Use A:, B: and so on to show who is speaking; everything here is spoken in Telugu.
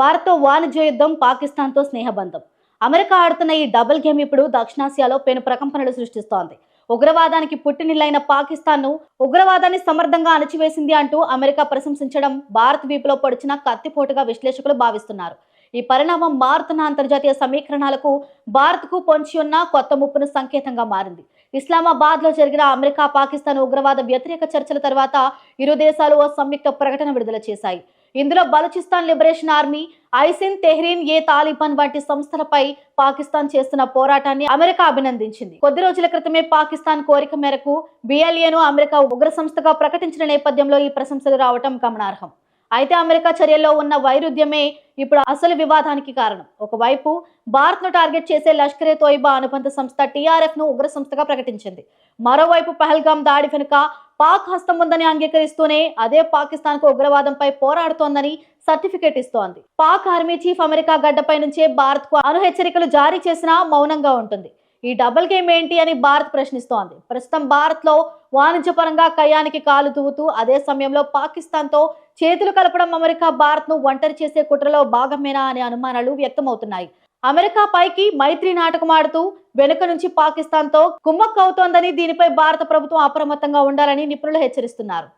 A: భారత్తో వాణిజ్య యుద్ధం పాకిస్తాన్తో స్నేహబంధం. అమెరికా ఆడుతున్న ఈ డబుల్ గేమ్ ఇప్పుడు దక్షిణాసియాలో పెను ప్రకంపనలు సృష్టిస్తోంది. ఉగ్రవాదానికి పుట్టినిల్లైన పాకిస్తాన్ను ఉగ్రవాదాన్ని సమర్థంగా అణచివేసింది అంటూ అమెరికా ప్రశంసించడం భారత్ వీపులో పొడిచిన కత్తిపోటుగా విశ్లేషకులు భావిస్తున్నారు. ఈ పరిణామం మారుతున్న అంతర్జాతీయ సమీకరణాలకు భారత్కు పొంచి ఉన్న కొత్త ముప్పును సంకేతంగా మారింది. ఇస్లామాబాద్లో జరిగిన అమెరికా పాకిస్తాన్ ఉగ్రవాద వ్యతిరేక చర్చల తర్వాత ఇరు దేశాలు ఓ సంయుక్త ప్రకటన విడుదల చేశాయి. ఇందులో బలూచిస్తాన్ లిబరేషన్ ఆర్మీ ఐసిన్ తెహ్రీన్ ఏ తాలిబాన్ వంటి సంస్థలపై పాకిస్తాన్ చేస్తున్న పోరాటాన్ని అమెరికా అభినందించింది. కొద్ది రోజుల క్రితమే పాకిస్తాన్ కోరిక మేరకు బిఎల్ఏను అమెరికా ఉగ్ర సంస్థగా ప్రకటించిన నేపథ్యంలో ఈ ప్రశంసలు రావటం గమనార్హం. అయితే అమెరికా చర్యల్లో ఉన్న వైరుధ్యమే ఇప్పుడు అసలు వివాదానికి కారణం. ఒకవైపు భారత్ను టార్గెట్ చేసే లష్కరే తోయిబా అనుబంధ సంస్థ టీఆర్ఎఫ్ను ఉగ్ర సంస్థగా ప్రకటించింది. మరోవైపు పహల్గాం దాడి వెనుక పాక్ హస్తం ఉందని అంగీకరిస్తూనే అదే పాకిస్తాన్కు ఉగ్రవాదంపై పోరాడుతోందని సర్టిఫికేట్ ఇస్తోంది. పాక్ ఆర్మీ చీఫ్ అమెరికా గడ్డపై నుంచే భారత్కు అణు హెచ్చరికలు జారీ చేసినా మౌనంగా ఉంటుంది. ఈ డబుల్ గేమ్ ఏంటి అని భారత్ ప్రశ్నిస్తోంది. ప్రస్తుతం భారత్లో వాణిజ్యపరంగా కయానికి కాలు తూవుతూ అదే సమయంలో పాకిస్తాన్తో చేతులు కలపడం అమెరికా భారత్ను ఒంటరి చేసే కుట్రలో భాగమేనా అనే అనుమానాలు వ్యక్తమవుతున్నాయి. అమెరికా పైకి మైత్రి నాటకం ఆడుతూ వెనుక నుంచి పాకిస్తాన్తో కుమ్మక్కవుతోందని దీనిపై భారత ప్రభుత్వం అప్రమత్తంగా ఉండాలని నిపుణులు హెచ్చరిస్తున్నారు.